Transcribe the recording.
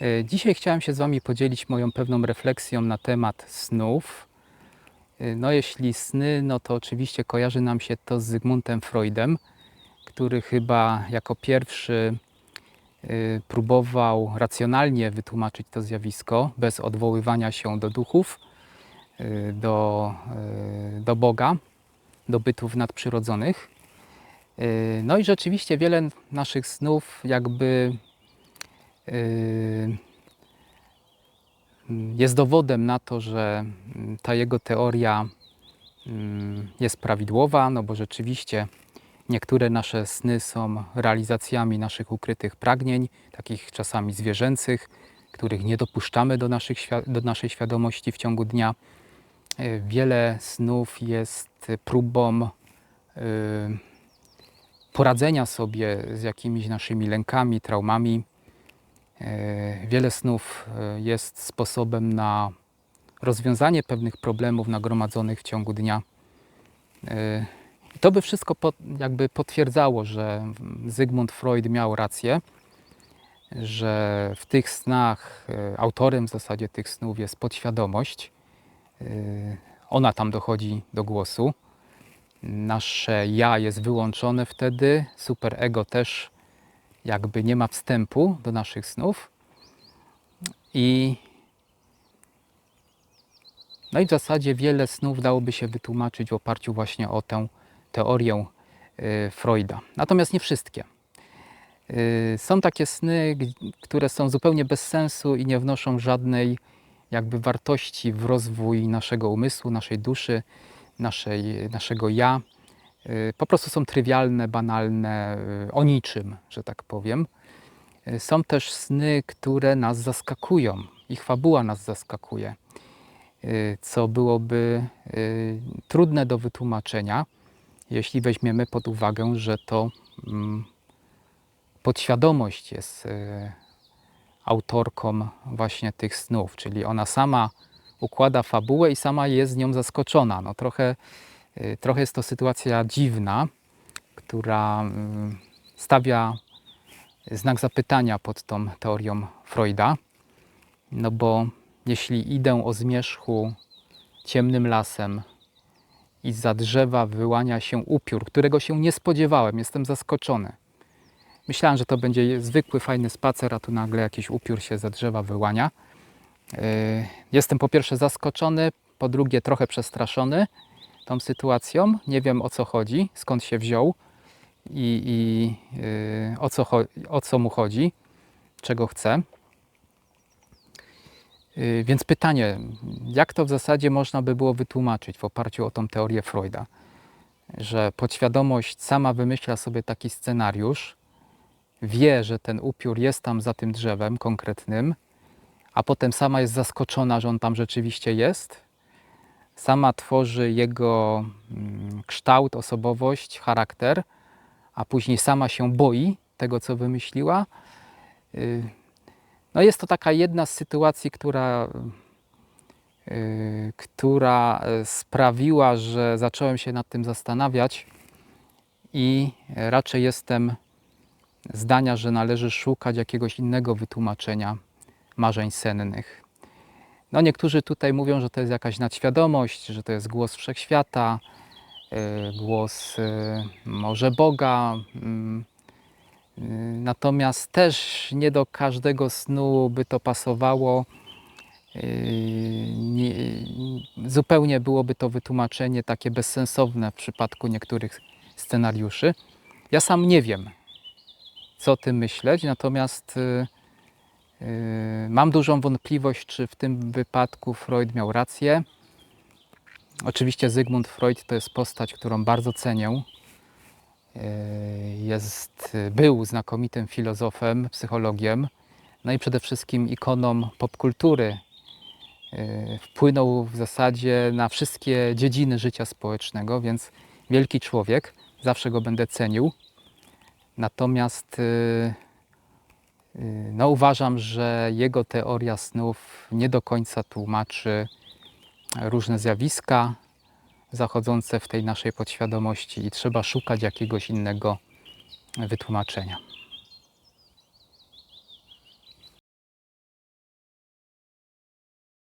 E, Dzisiaj chciałem się z Wami podzielić moją pewną refleksją na temat snów. E, No jeśli sny, no to oczywiście kojarzy nam się to z Zygmuntem Freudem, który chyba jako pierwszy e, próbował racjonalnie wytłumaczyć to zjawisko, bez odwoływania się do duchów, do, do Boga, do bytów nadprzyrodzonych. No i rzeczywiście wiele naszych snów jakby jest dowodem na to, że mm, ta jego teoria mm, jest prawidłowa, no bo rzeczywiście niektóre nasze sny są realizacjami naszych ukrytych pragnień, takich czasami zwierzęcych, których nie dopuszczamy do, naszych, do naszej świadomości w ciągu dnia. Yy, Wiele snów jest próbą yy, poradzenia sobie z jakimiś naszymi lękami, traumami. E, Wiele snów e, jest sposobem na rozwiązanie pewnych problemów nagromadzonych w ciągu dnia. E, To by wszystko jakby potwierdzało, że Zygmunt Freud miał rację, że w tych snach autorem w zasadzie tych snów jest podświadomość. Ona tam dochodzi do głosu. Nasze ja jest wyłączone wtedy, superego też jakby nie ma wstępu do naszych snów. I no i w zasadzie wiele snów dałoby się wytłumaczyć w oparciu właśnie o tę teorię y, Freuda. Natomiast nie wszystkie. Y, Są takie sny, które są zupełnie bez sensu i nie wnoszą żadnej jakby wartości w rozwój naszego umysłu, naszej duszy, naszej, naszego ja. Y, Po prostu są trywialne, banalne, y, o niczym, że tak powiem. Y, Są też sny, które nas zaskakują. Ich fabuła nas zaskakuje, co byłoby trudne do wytłumaczenia, jeśli weźmiemy pod uwagę, że to mm, podświadomość jest autorką właśnie tych snów, czyli ona sama układa fabułę i sama jest z nią zaskoczona. No trochę, trochę jest to sytuacja dziwna, która mm, stawia znak zapytania pod tą teorią Freuda. No bo jeśli idę o zmierzchu ciemnym lasem i za drzewa wyłania się upiór, którego się nie spodziewałem, jestem zaskoczony. Myślałem, że to będzie zwykły, fajny spacer, a tu nagle jakiś upiór się za drzewa wyłania. Yy, Jestem po pierwsze zaskoczony, po drugie trochę przestraszony tą sytuacją. Nie wiem o co chodzi, skąd się wziął i, i yy, o, co, o co mu chodzi, czego chce. Yy, Więc pytanie, jak to w zasadzie można by było wytłumaczyć w oparciu o tą teorię Freuda? Że podświadomość sama wymyśla sobie taki scenariusz, wie, że ten upiór jest tam za tym drzewem konkretnym, a potem sama jest zaskoczona, że on tam rzeczywiście jest. Sama tworzy jego mm, kształt, osobowość, charakter, a później sama się boi tego, co wymyśliła. Y, No jest to taka jedna z sytuacji, która, y, która y, sprawiła, że zacząłem się nad tym zastanawiać i raczej jestem zdania, że należy szukać jakiegoś innego wytłumaczenia marzeń sennych. No niektórzy tutaj mówią, że to jest jakaś nadświadomość, że to jest głos wszechświata, y, głos y, może Boga. mm, y, Natomiast też nie do każdego snu by to pasowało. Nie, zupełnie byłoby to wytłumaczenie takie bezsensowne w przypadku niektórych scenariuszy. Ja sam nie wiem, co o tym myśleć, natomiast mam dużą wątpliwość, czy w tym wypadku Freud miał rację. Oczywiście Zygmunt Freud to jest postać, którą bardzo cenię. Y, Jest, był znakomitym filozofem, psychologiem, no i przede wszystkim ikoną popkultury. Y, Wpłynął w zasadzie na wszystkie dziedziny życia społecznego, więc wielki człowiek, zawsze go będę cenił. Natomiast no, uważam, że jego teoria snów nie do końca tłumaczy różne zjawiska zachodzące w tej naszej podświadomości i trzeba szukać jakiegoś innego wytłumaczenia.